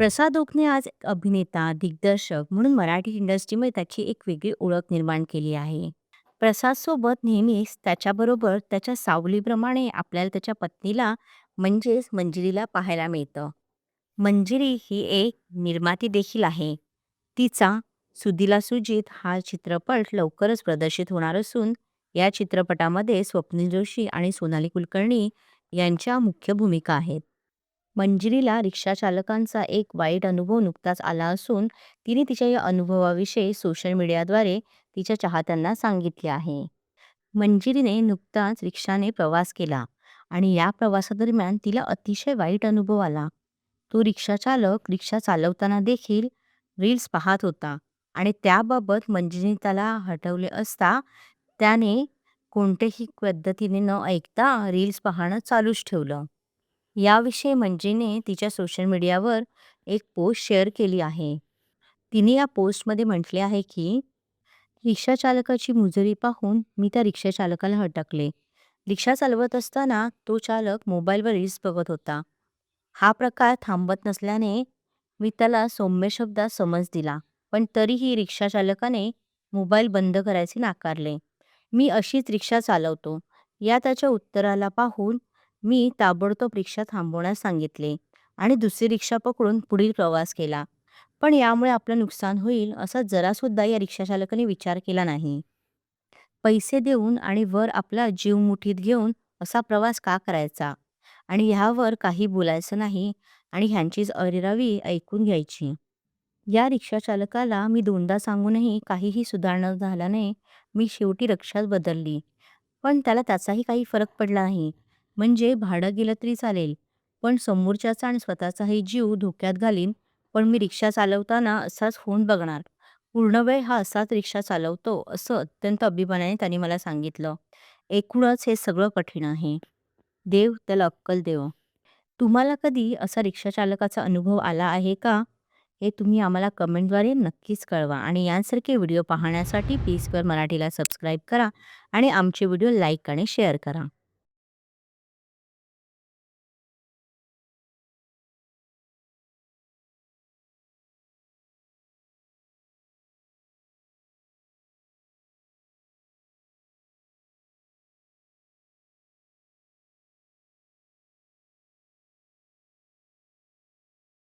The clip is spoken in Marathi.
प्रसाद ओकने आज एक अभिनेता, दिग्दर्शक म्हणून मराठी इंडस्ट्रीमध्ये त्याची एक वेगळी ओळख निर्माण केली आहे. प्रसादसोबत नेहमीच त्याच्याबरोबर त्याच्या सावलीप्रमाणे आपल्याला त्याच्या पत्नीला म्हणजेच मंजिरीला पाहायला मिळतं. मंजिरी ही एक निर्माती देखील आहे. तिचा सुदीला सुजित हा चित्रपट लवकरच प्रदर्शित होणार असून या चित्रपटामध्ये स्वप्नील जोशी आणि सोनाली कुलकर्णी यांच्या मुख्य भूमिका आहेत. मंजिरीला रिक्षाचालकांचा एक वाईट अनुभव नुकताच आला असून तिने तिच्या या अनुभवाविषयी सोशल मीडियाद्वारे तिच्या चाहत्यांना सांगितले आहे. मंजिरीने नुकताच रिक्षाने प्रवास केला आणि या प्रवासादरम्यान तिला अतिशय वाईट अनुभव आला. तो रिक्षाचालक रिक्षा चालवताना देखील रील्स पाहत होता आणि त्याबाबत मंजिरीने त्याला हटवले असता त्याने कोणत्याही पद्धतीने न ऐकता रील्स पाहणं चालूच ठेवलं. याविषयी मंजिरीने तिच्या सोशल मीडियावर एक पोस्ट शेअर केली आहे. तिने या पोस्टमध्ये म्हटले आहे की, रिक्षाचालकाची मुजरी पाहून मी त्या रिक्षाचालकाला हटकले. रिक्षा चालवत असताना तो चालक मोबाईलवर रील्स बघत होता. हा प्रकार थांबत नसल्याने मी त्याला सौम्य शब्दात समज दिला, पण तरीही रिक्षाचालकाने मोबाईल बंद करायचे नाकारले. मी अशीच रिक्षा चालवतो. या त्याच्या उत्तराला पाहून मी ताबडतोब रिक्षा थांबवण्यास सांगितले आणि दुसरी रिक्षा पकडून पुढील प्रवास केला. पण यामुळे आपलं नुकसान होईल असा जरासुद्धा या रिक्षाचालकाने विचार केला नाही. पैसे देऊन आणि वर आपला जीव मुठीत घेऊन असा प्रवास का करायचा आणि ह्यावर काही बोलायचं नाही आणि ह्यांचीच अरेरावी ऐकून घ्यायची. या रिक्षाचालकाला मी दोनदा सांगूनही काहीही सुधारणा झाल्याने मी शेवटी रिक्षाच बदलली. पण त्याला त्याचाही काही फरक पडला नाही. म्हणजे भाडं गेलं तरी चालेल, पण समोरच्याचा आणि स्वतःचाही जीव धोक्यात घालीन, पण मी रिक्षा चालवताना असाच फोन बघणार. पूर्ण वेळ हा असाच रिक्षा चालवतो असं अत्यंत अभिमानाने त्याने मला सांगितलं. एकूणच हे सगळं कठीण आहे. देव त्याला अक्कल देव तुम्हाला कधी असा रिक्षाचालकाचा अनुभव आला आहे का? हे तुम्ही आम्हाला कमेंटद्वारे नक्कीच कळवा आणि यांसारखे व्हिडिओ पाहण्यासाठी पीसवर मराठीला सबस्क्राईब करा आणि आमचे व्हिडिओ लाईक आणि शेअर करा.